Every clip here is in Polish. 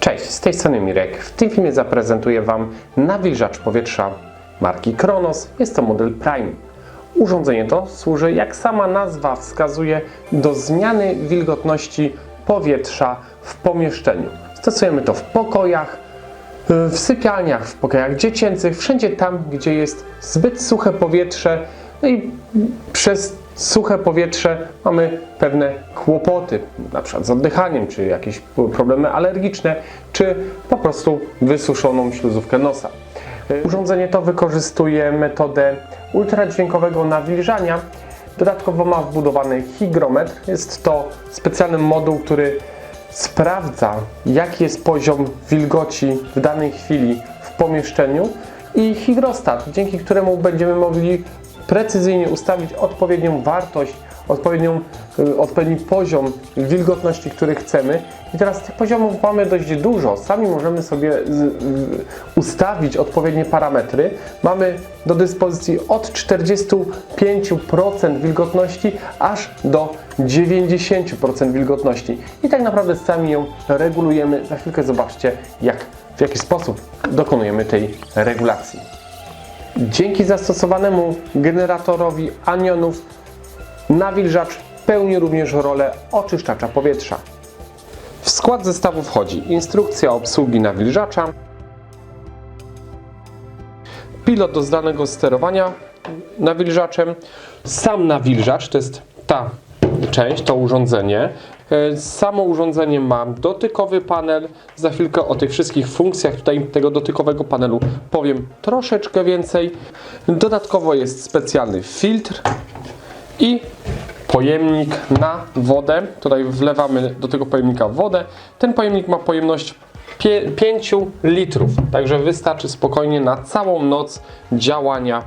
Cześć, z tej strony Mirek. W tym filmie zaprezentuję Wam nawilżacz powietrza marki Kronos. Jest to model Prime. Urządzenie to służy, jak sama nazwa wskazuje, do zmiany wilgotności powietrza w pomieszczeniu. Stosujemy to w pokojach, w sypialniach, w pokojach dziecięcych, wszędzie tam, gdzie jest zbyt suche powietrze, no i przez suche powietrze mamy pewne kłopoty, na przykład z oddychaniem, czy jakieś problemy alergiczne, czy po prostu wysuszoną śluzówkę nosa. Urządzenie to wykorzystuje metodę ultradźwiękowego nawilżania. Dodatkowo ma wbudowany hygrometr. Jest to specjalny moduł, który sprawdza, jaki jest poziom wilgoci w danej chwili w pomieszczeniu i hygrostat, dzięki któremu będziemy mogli precyzyjnie ustawić odpowiednią wartość, odpowiednią, y, odpowiedni poziom wilgotności, który chcemy. I teraz tych poziomów mamy dość dużo. Sami możemy sobie ustawić odpowiednie parametry. Mamy do dyspozycji od 45% wilgotności aż do 90% wilgotności. I tak naprawdę sami ją regulujemy. Za chwilkę zobaczcie, jak, w jaki sposób dokonujemy tej regulacji. Dzięki zastosowanemu generatorowi anionów nawilżacz pełni również rolę oczyszczacza powietrza. W skład zestawu wchodzi instrukcja obsługi nawilżacza, pilot do zdalnego sterowania nawilżaczem, sam nawilżacz, to jest ta część, to urządzenie. E, Samo urządzenie ma dotykowy panel. Za chwilkę o tych wszystkich funkcjach tutaj tego dotykowego panelu powiem troszeczkę więcej. Dodatkowo jest specjalny filtr i pojemnik na wodę. Tutaj wlewamy do tego pojemnika wodę. Ten pojemnik ma pojemność 5 litrów, także wystarczy spokojnie na całą noc działania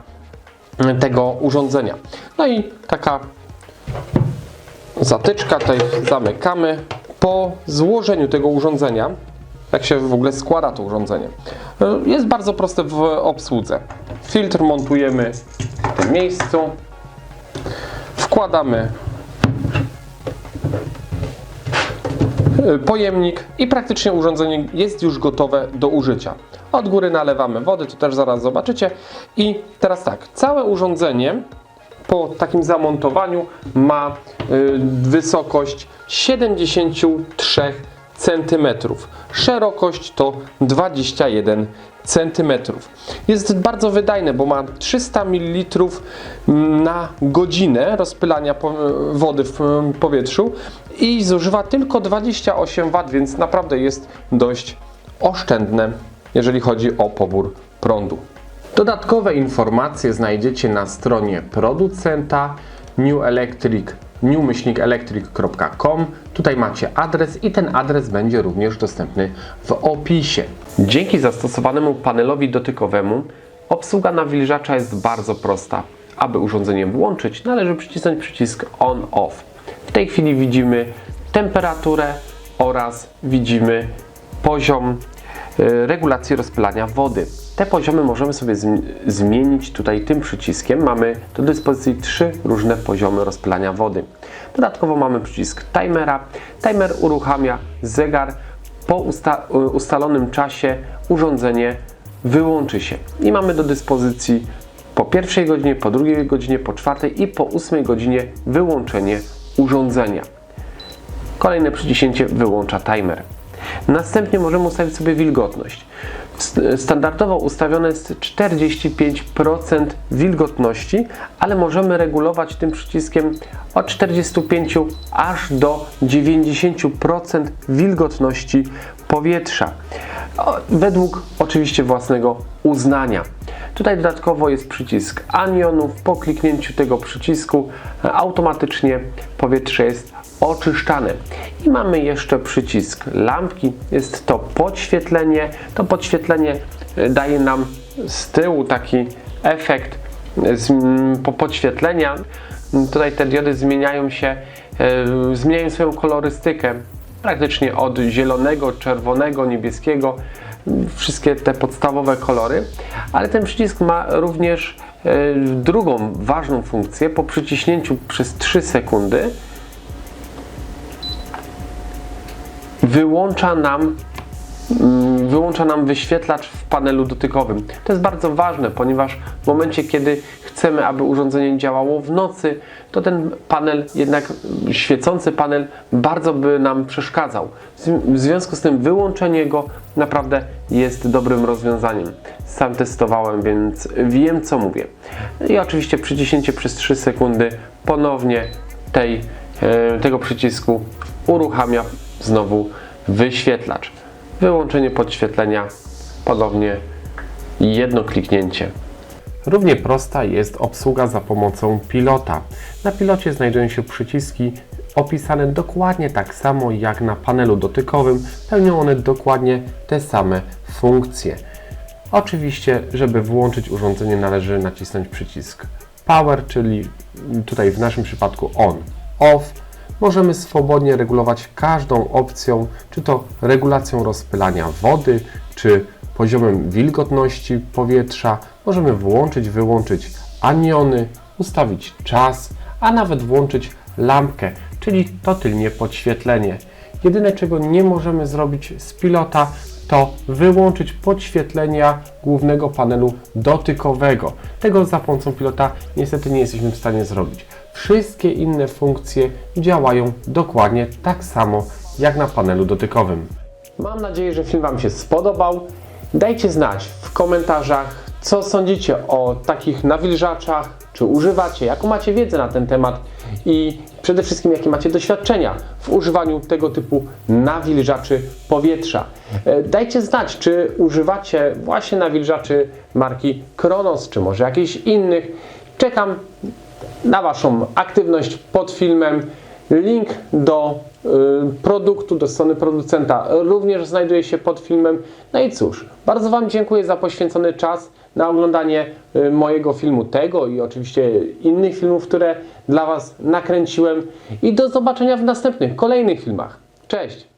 tego urządzenia. No i taka zatyczka, tutaj zamykamy. Po złożeniu tego urządzenia, jak się w ogóle składa to urządzenie, jest bardzo proste w obsłudze. Filtr montujemy w tym miejscu, wkładamy pojemnik i praktycznie urządzenie jest już gotowe do użycia. Od góry nalewamy wody, to też zaraz zobaczycie. I teraz tak, całe urządzenie po takim zamontowaniu ma y, wysokość 73 cm. Szerokość to 21 cm. Jest bardzo wydajne, bo ma 300 ml na godzinę rozpylania po- wody w y, powietrzu i zużywa tylko 28 W, więc naprawdę jest dość oszczędne, jeżeli chodzi o pobór prądu. Dodatkowe informacje znajdziecie na stronie producenta New Electric. Tutaj macie adres i ten adres będzie również dostępny w opisie. Dzięki zastosowanemu panelowi dotykowemu obsługa nawilżacza jest bardzo prosta. Aby urządzenie włączyć, należy przycisnąć przycisk on-off. W tej chwili widzimy temperaturę oraz widzimy poziom y, regulacji rozpylania wody. Te poziomy możemy sobie zmi- zmienić tutaj tym przyciskiem. Mamy do dyspozycji trzy różne poziomy rozpylania wody. Dodatkowo mamy przycisk timera. Timer uruchamia zegar. Po usta- y, ustalonym czasie urządzenie wyłączy się. I mamy do dyspozycji po pierwszej godzinie, po drugiej godzinie, po czwartej i po ósmej godzinie wyłączenie urządzenia. Kolejne przyciśnięcie wyłącza timer. Następnie możemy ustawić sobie wilgotność. Standardowo ustawione jest 45% wilgotności, ale możemy regulować tym przyciskiem od 45 aż do 90% wilgotności powietrza. Według oczywiście własnego uznania. Tutaj dodatkowo jest przycisk anionów. Po kliknięciu tego przycisku e, automatycznie powietrze jest oczyszczane. I mamy jeszcze przycisk lampki. Jest to podświetlenie. To podświetlenie e, daje nam z tyłu taki efekt e, z, m, po podświetlenia. Tutaj te diody zmieniają się, e, zmieniają swoją kolorystykę praktycznie od zielonego, czerwonego, niebieskiego, wszystkie te podstawowe kolory, ale ten przycisk ma również drugą ważną funkcję. Po przyciśnięciu przez 3 sekundy wyłącza nam mm, wyłącza nam wyświetlacz w panelu dotykowym. To jest bardzo ważne, ponieważ w momencie, kiedy chcemy, aby urządzenie działało w nocy, to ten panel, jednak świecący panel, bardzo by nam przeszkadzał. W związku z tym wyłączenie go naprawdę jest dobrym rozwiązaniem. Sam testowałem, więc wiem co mówię. I oczywiście przyciśnięcie przez 3 sekundy ponownie tej, tego przycisku uruchamia znowu wyświetlacz. Wyłączenie podświetlenia, ponownie jedno kliknięcie. Równie prosta jest obsługa za pomocą pilota. Na pilocie znajdują się przyciski opisane dokładnie tak samo jak na panelu dotykowym. Pełnią one dokładnie te same funkcje. Oczywiście, żeby włączyć urządzenie należy nacisnąć przycisk Power, czyli tutaj w naszym przypadku On, Off. Możemy swobodnie regulować każdą opcją, czy to regulacją rozpylania wody, czy poziomem wilgotności powietrza. Możemy włączyć, wyłączyć aniony, ustawić czas, a nawet włączyć lampkę, czyli to tylnie podświetlenie. Jedyne czego nie możemy zrobić z pilota to wyłączyć podświetlenia głównego panelu dotykowego. Tego za pomocą pilota niestety nie jesteśmy w stanie zrobić. Wszystkie inne funkcje działają dokładnie tak samo jak na panelu dotykowym. Mam nadzieję, że film Wam się spodobał. Dajcie znać w komentarzach, co sądzicie o takich nawilżaczach, czy używacie, jaką macie wiedzę na ten temat i przede wszystkim jakie macie doświadczenia w używaniu tego typu nawilżaczy powietrza. E, Dajcie znać, czy używacie właśnie nawilżaczy marki Kronos, czy może jakichś innych. Czekam na Waszą aktywność pod filmem. Link do y, produktu, do strony producenta również znajduje się pod filmem. No i cóż, bardzo Wam dziękuję za poświęcony czas na oglądanie y, mojego filmu tego i oczywiście innych filmów, które dla Was nakręciłem. I do zobaczenia w następnych, kolejnych filmach. Cześć!